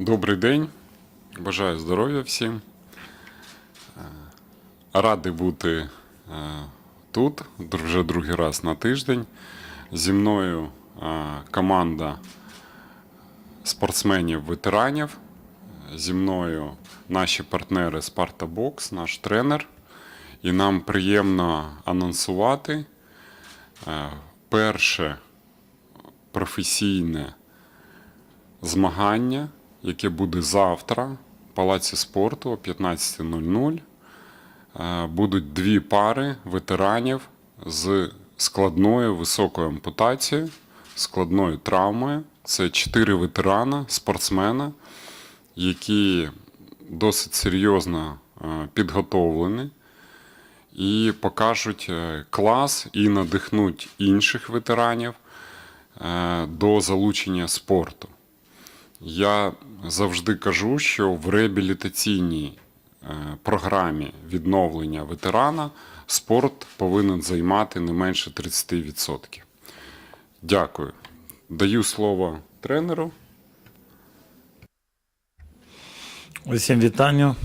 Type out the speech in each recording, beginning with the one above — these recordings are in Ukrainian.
Добрий день. Бажаю здоров'я всім. Е, Радий бути е, тут вже другий раз на тиждень. Зі мною е, команда спортсменів-ветеранів. Зі мною наші партнери Бокс, наш тренер. І нам приємно анонсувати перше професійне змагання, яке буде завтра в Палаці спорту о 15.00. Е, Будуть дві пари ветеранів з складною високою ампутацією, складною травмою. Це чотири ветерана, спортсмена, які досить серйозно е, підготовлені і покажуть е, клас і надихнуть інших ветеранів до залучення спорту. Я завжди кажу, що в реабілітаційній е, програмі відновлення ветерана спорт повинен займати не менше 30%. Дякую. Даю слово тренеру. Усім вітання.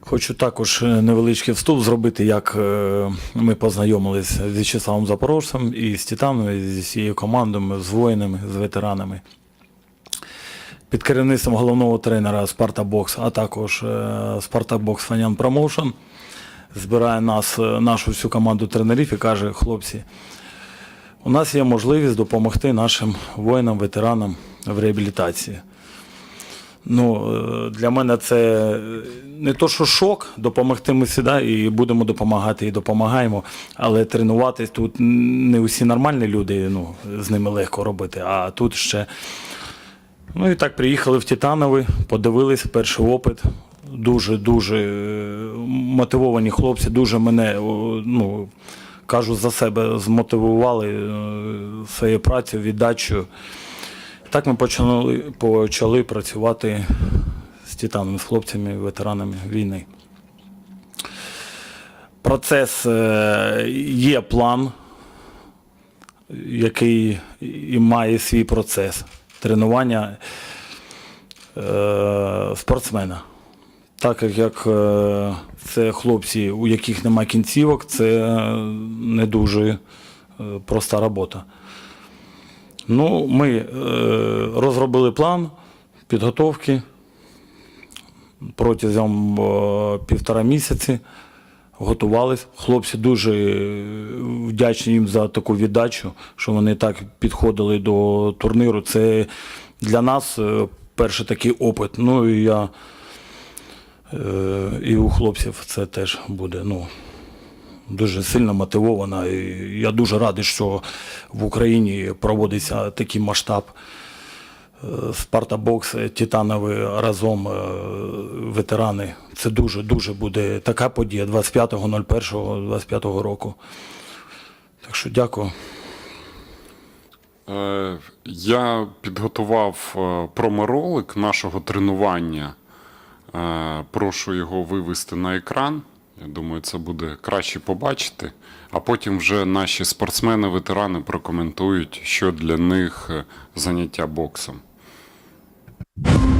Хочу також е, невеличкий вступ зробити, як е, ми познайомилися з В'ячеславом Запорожцем і з Титаном, і зі всією командою, з воїнами, з ветеранами. Під керівництвом головного тренера Спарта Бокс, а також Спартак Бокс Фанян Промоушен збирає нас, е, нашу всю команду тренерів і каже, хлопці, у нас є можливість допомогти нашим воїнам, ветеранам в реабілітації. Ну, е, для мене це е, не то, що шок, допомогти ми сюди і будемо допомагати, і допомагаємо. Але тренуватись тут не усі нормальні люди, ну, з ними легко робити. А тут ще. Ну і так, приїхали в Титанови, подивились перший опит. Дуже-дуже е, мотивовані хлопці, дуже мене, ну, кажу за себе, змотивували е, своєю працею, віддачею. Так ми почали, почали працювати з титанами, з хлопцями, ветеранами війни. Процес е, є план, який і має свій процес тренування е, спортсмена. Так як- е, це хлопці, у яких немає кінцівок, це не дуже е, проста робота. Ну, ми розробили план підготовки протягом півтора місяці. Готувались. Хлопці дуже е, вдячні їм за таку віддачу, що вони так підходили до турніру. Це для нас е, перший такий опит. Ну і я е, і у хлопців це теж буде. Ну, дуже сильно мотивована. І я дуже радий, що в Україні проводиться такий масштаб. Е, Спарта е, Титанови разом е, ветерани. Це дуже дуже буде така подія 25.01.25 року. Так що дякую. Е, Я підготував проморолик нашого тренування. Прошу його вивести на екран. Я думаю, це буде краще побачити. А потім вже наші спортсмени-ветерани прокоментують, що для них заняття боксом. Ну,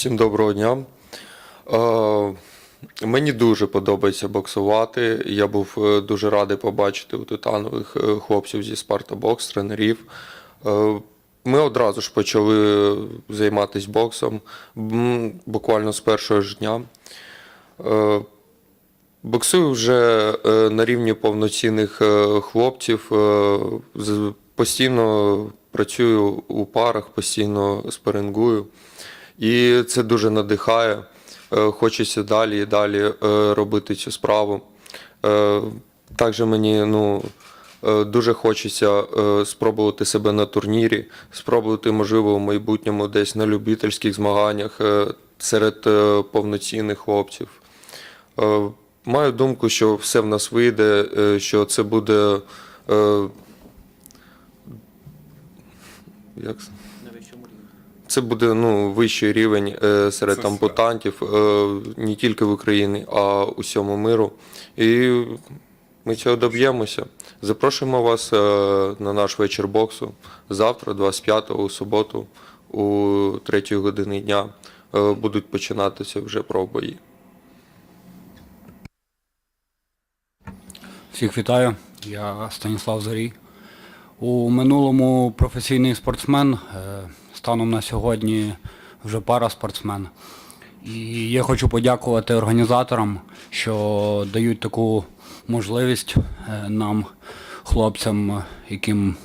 Усім доброго дня. Е, мені дуже подобається боксувати. Я був е, дуже радий побачити у титанових е, хлопців зі Спарта Бокс, тренерів. Е, ми одразу ж почали займатися боксом буквально з першого ж дня. Е, Боксую вже е, на рівні повноцінних хлопців. Постійно працюю у парах, постійно спарингую. І це дуже надихає. Е, Хочеться далі і далі е, робити цю справу. Е, Також мені ну, дуже хочеться спробувати себе на турнірі, спробувати, можливо, в майбутньому десь на любительських змаганнях серед повноцінних хлопців. Маю думку, що все в нас вийде, що це буде. Як це? Буде ну, вищий рівень е, серед Це ампутантів е, не тільки в Україні, а у всьому миру. І ми цього доб'ємося. Запрошуємо вас е, на наш вечір боксу завтра, 25-го, у суботу, у 3 годині дня. Е, Будуть починатися вже пробої. Всіх вітаю, я Станіслав Зорій. У минулому професійний спортсмен, е, станом на сьогодні вже пара спортсмен. І я хочу подякувати організаторам, що дають таку можливість е, нам, хлопцям, яким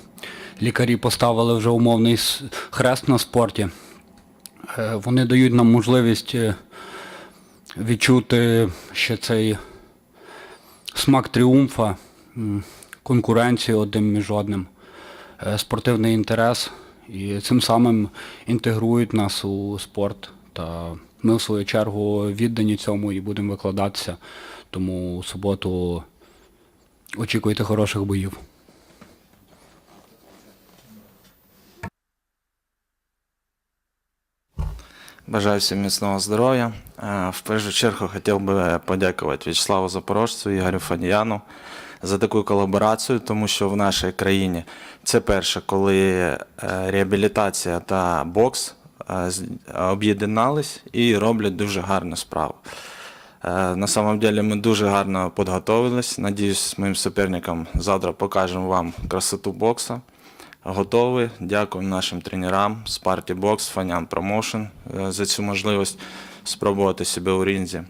лікарі поставили вже умовний хрест на спорті. Е, Вони дають нам можливість е, відчути ще цей смак тріумфа, конкуренцію один між одним, спортивний інтерес. І цим самим інтегрують нас у спорт. Та ми, в свою чергу, віддані цьому і будемо викладатися. Тому у суботу очікуйте хороших боїв. Бажаю всім міцного здоров'я. Е, В першу чергу хотів би подякувати В'ячеславу Запорожцю Ігорю Фаніяну за таку колаборацію, тому що в нашій країні це перше, коли е, реабілітація та бокс е, об'єднались і роблять дуже гарну справу. Е, На самом деле ми дуже гарно підготовились. Надіюсь, моїм суперникам завтра покажемо вам красоту бокса. Готові. Дякую нашим тренерам з Party Box, Фанян Промоушен за цю можливість спробувати себе у рінзі.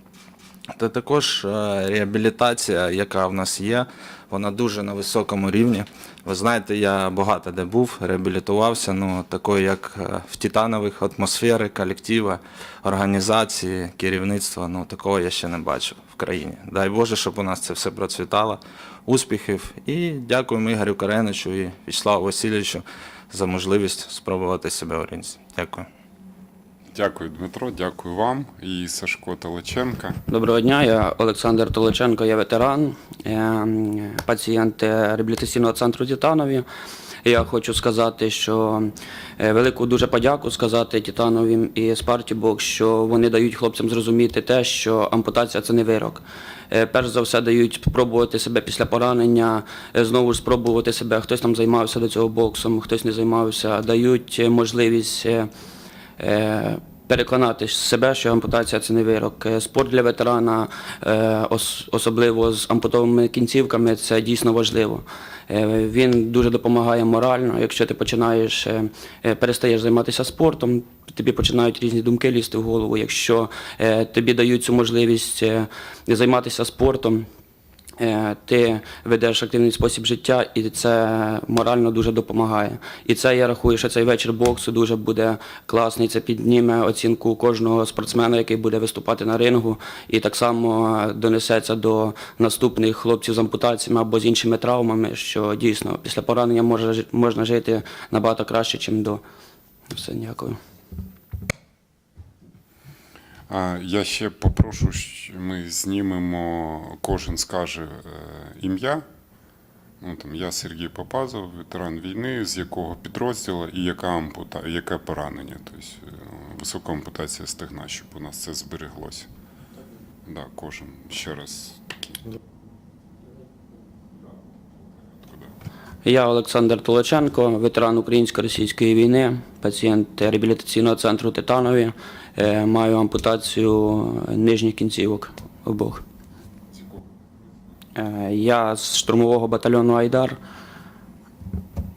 Та також е, реабілітація, яка в нас є, вона дуже на високому рівні. Ви знаєте, я багато де був, реабілітувався, ну такої, як е, в титанових атмосфери, колектива, організації, керівництва, ну такого я ще не бачив в країні. Дай Боже, щоб у нас це все процвітало. Успіхів і дякуємо Ігорю Кареничу і Вячеславу Васильовичу за можливість спробувати себе у ринзі. Дякую. Дякую, Дмитро, дякую вам і Сашко Телеченка. Доброго дня, я Олександр Толоченко, я ветеран, е, пацієнт е, реабілітаційного центру Титанові. Я хочу сказати, що е, велику дуже подяку сказати Титанові і Спартібок, що вони дають хлопцям зрозуміти те, що ампутація це не вирок. Е, Перш за все дають спробувати себе після поранення, знову ж спробувати себе. Хтось там займався до цього боксом, хтось не займався. Дають можливість переконати себе, що ампутація це не вирок. Е, Спорт для ветерана, е, особливо з ампутованими кінцівками, це дійсно важливо. Е, Він дуже допомагає морально. Якщо ти починаєш е, е, перестаєш займатися спортом, тобі починають різні думки лізти в голову. Якщо е, тобі дають цю можливість е, займатися спортом. Е, Ти ведеш активний спосіб життя, і це морально дуже допомагає. І це я рахую, що цей вечір боксу дуже буде класний. Це підніме оцінку кожного спортсмена, який буде виступати на рингу, і так само донесеться до наступних хлопців з ампутаціями або з іншими травмами, що дійсно після поранення можна жити набагато краще, ніж до. Все, дякую. Я ще попрошу, що ми знімемо, кожен скаже е, ім'я. Ну, там, я Сергій Попазов, ветеран війни, з якого підрозділу і яка ампута, яке поранення. Тобто е, висока ампутація стегна, щоб у нас це збереглося. Да, кожен ще раз. Я Олександр Толоченко, ветеран українсько-російської війни, пацієнт реабілітаційного центру Титанові. Е, Маю ампутацію нижніх кінцівок обох. Е, Я з штурмового батальйону Айдар.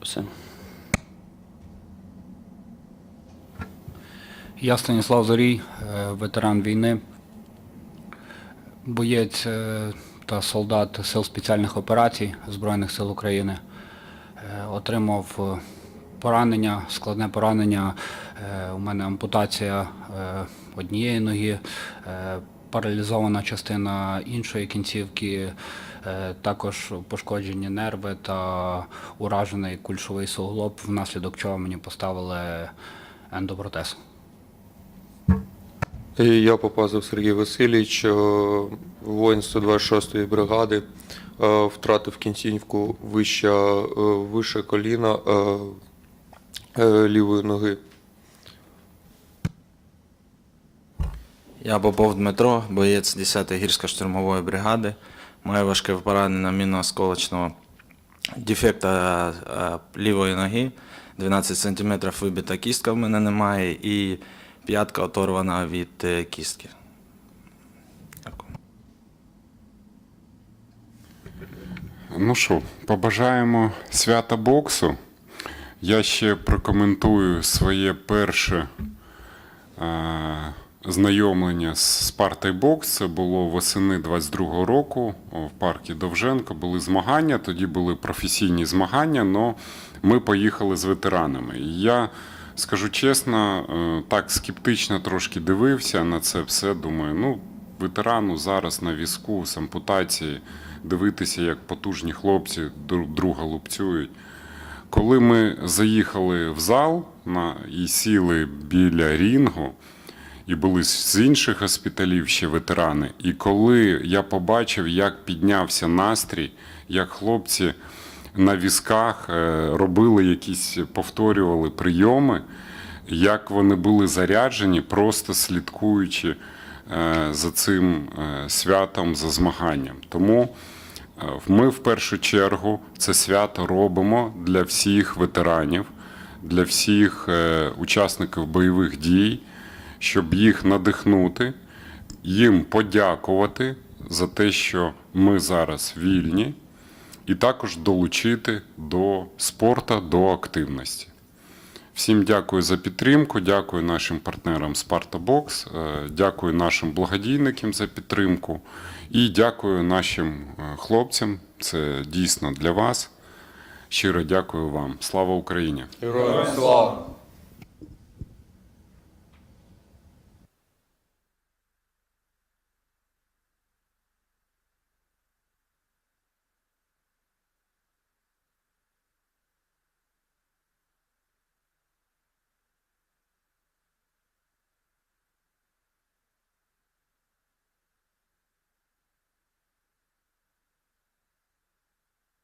Все. Я Станіслав Зорій, е, ветеран війни, боєць та солдат Сил спеціальних операцій Збройних сил України. Е, Отримав е, поранення, складне поранення Е, У мене ампутація однієї ноги, паралізована частина іншої кінцівки, також пошкоджені нерви та уражений кульшовий суглоб, внаслідок чого мені поставили ендопротез. Я Попазов Сергій Васильович, е, воїн 126-ї бригади, е, втратив кінцівку вище, вище коліна е, лівої ноги. Я Попов Дмитро, боєць 10-ї гірсько-штурмової бригади. Маю важке поранення мінно-осколочного дефекта лівої ноги. 12 см вибита кістка в мене немає і п'ятка оторвана від е, кістки. Ну що, побажаємо свята боксу. Я ще прокоментую своє перше е, знайомлення з Спартай Бокс. Це було восени 22-го року в парку Довженко. Були змагання, тоді були професійні змагання, але ми поїхали з ветеранами. Я скажу чесно, е, так скептично трошки дивився на це все. Думаю, ну, ветерану зараз на візку з ампутації дивитися, як потужні хлопці друг друга лупцюють. Коли ми заїхали в зал на, і сіли біля рінгу, і були з інших госпіталів ще ветерани, і коли я побачив, як піднявся настрій, як хлопці на візках е, робили якісь, повторювали прийоми, як вони були заряджені, просто слідкуючи е, за цим е, святом, за змаганням. Тому ми в першу чергу це свято робимо для всіх ветеранів, для всіх учасників бойових дій, щоб їх надихнути, їм подякувати за те, що ми зараз вільні, і також долучити до спорту, до активності. Всім дякую за підтримку. Дякую нашим партнерам Спартабокс, е, дякую нашим благодійникам за підтримку. І дякую нашим е, хлопцям. Це дійсно для вас. Щиро дякую вам. Слава Україні! Героям слава!